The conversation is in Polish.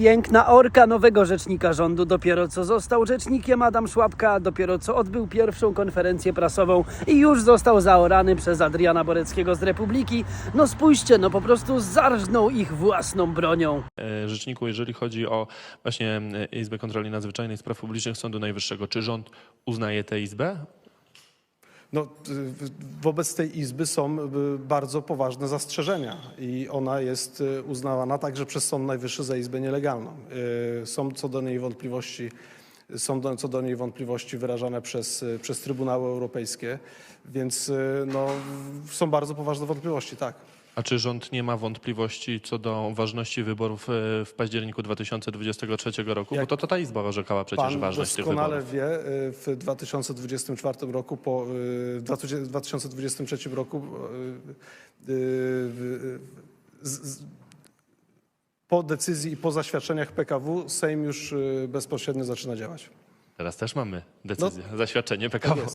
Piękna orka nowego rzecznika rządu. Dopiero co został rzecznikiem Adam Szłapka, dopiero co odbył pierwszą konferencję prasową i już został zaorany przez Adriana Boreckiego z Republiki. No spójrzcie, no po prostu zarżnął ich własną bronią. E, Rzeczniku, jeżeli chodzi o właśnie e, Izbę Kontroli Nadzwyczajnej Spraw Publicznych Sądu Najwyższego, czy rząd uznaje tę izbę? No, y, wobec tej izby są y, bardzo poważne zastrzeżenia i ona jest y, uznawana także przez Sąd Najwyższy za izbę nielegalną. Są co do niej wątpliwości, są do, co do niej wątpliwości wyrażane przez, y, przez Trybunały Europejskie, więc y, no, są bardzo poważne wątpliwości, tak. A czy rząd nie ma wątpliwości co do ważności wyborów e, w październiku 2023 roku? Bo Jak to, to ta izba orzekała przecież Pan ważność tych doskonale wyborów. wie, y, w 2024 roku, po, y, w 2023 roku y, y, y, z- z- po decyzji i po zaświadczeniach PKW Sejm już y, bezpośrednio zaczyna działać. Teraz też mamy decyzję, zaświadczenie PKW. jest.